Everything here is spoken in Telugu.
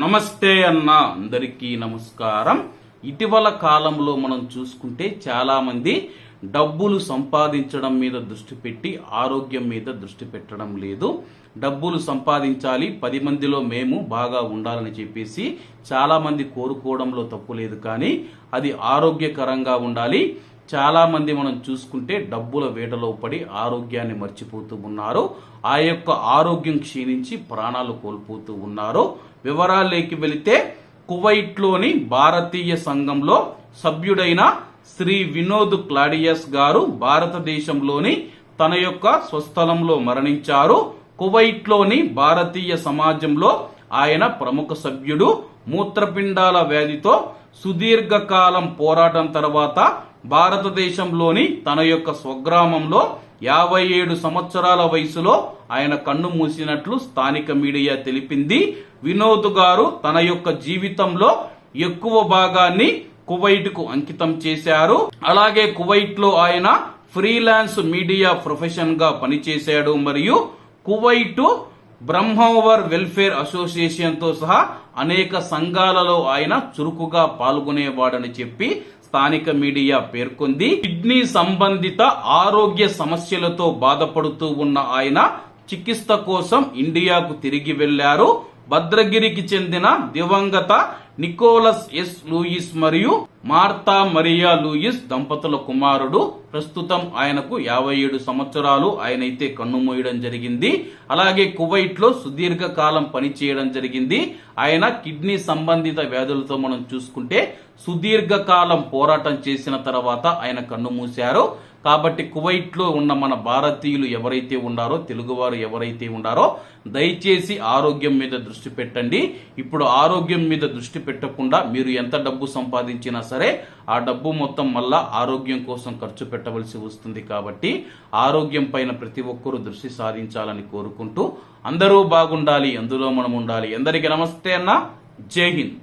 నమస్తే అన్న అందరికీ నమస్కారం. ఇటీవల కాలంలో మనం చూసుకుంటే చాలామంది డబ్బులు సంపాదించడం మీద దృష్టి పెట్టి ఆరోగ్యం మీద దృష్టి పెట్టడం లేదు. డబ్బులు సంపాదించాలి పది మందిలో మేము బాగా ఉండాలని చెప్పేసి చాలామంది కోరుకోవడంలో తప్పు లేదు కానీ అది ఆరోగ్యకరంగా ఉండాలి. చాలామంది మనం చూసుకుంటే డబ్బుల వేటలో పడి ఆరోగ్యాన్ని మర్చిపోతూ ఉన్నారు. ఆ యొక్క ఆరోగ్యం క్షీణించి ప్రాణాలు కోల్పోతూ ఉన్నారు. వివరాలేకి వెళితే కువైట్లోని భారతీయ సంఘంలో సభ్యుడైన శ్రీ వినోద్ క్లాడియస్ గారు భారతదేశంలోని తన యొక్క స్వస్థలంలో మరణించారు. కువైట్లోని భారతీయ సమాజంలో ఆయన ప్రముఖ సభ్యుడు. మూత్రపిండాల వ్యాధితో సుదీర్ఘకాలం పోరాటం తర్వాత భారతదేశంలోని తన యొక్క స్వగ్రామంలో యాభై ఏడు సంవత్సరాల వయసులో ఆయన కన్ను మూసినట్లు స్థానిక మీడియా తెలిపింది. వినోద్ గారు తన యొక్క జీవితంలో ఎక్కువ భాగాన్ని కువైట్కు అంకితం చేశారు. అలాగే కువైట్లో ఆయన ఫ్రీలాన్స్ మీడియా ప్రొఫెషన్గా పనిచేశాడు. మరియు కువైట్ బ్రహ్మోవర్ వెల్ఫేర్ అసోసియేషన్తో సహా అనేక సంఘాలలో ఆయన చురుకుగా పాల్గొనేవాడని చెప్పి స్థానిక మీడియా పేర్కొంది. కిడ్నీ సంబంధిత ఆరోగ్య సమస్యలతో బాధపడుతూ ఉన్న ఆయన చికిత్స కోసం ఇండియాకు తిరిగి వెళ్ళారు భద్రగిరికి చెందిన దివంగత నికోలస్ ఎస్ లూయిస్ మరియు మార్తా మరియా లూయిస్ దంపతుల కుమారుడు. ప్రస్తుతం ఆయనకు యాభై ఏడు సంవత్సరాలు. ఆయనైతే కన్నుమూయడం జరిగింది. అలాగే కువైట్లో సుదీర్ఘ కాలం పనిచేయడం జరిగింది. ఆయన కిడ్నీ సంబంధిత వ్యాధులతో మనం చూసుకుంటే సుదీర్ఘ కాలం పోరాటం చేసిన తర్వాత ఆయన కన్ను మూశారు. కాబట్టి కువైట్లో ఉన్న మన భారతీయులు ఎవరైతే ఉన్నారో తెలుగువారు ఎవరైతే ఉన్నారో దయచేసి ఆరోగ్యం మీద దృష్టి పెట్టండి. ఇప్పుడు ఆరోగ్యం మీద దృష్టి పెట్టకుండా మీరు ఎంత డబ్బు సంపాదించినా సరే ఆ డబ్బు మొత్తం మళ్ళా ఆరోగ్యం కోసం ఖర్చు పెట్టవలసి వస్తుంది కాబట్టి ఆరోగ్యం పైన ప్రతి ఒక్కరూ దృష్టి సాధించాలని కోరుకుంటూ అందరూ బాగుండాలి అందులో మనం ఉండాలి. ఎందరికీ నమస్తే అన్న. జై హింద్.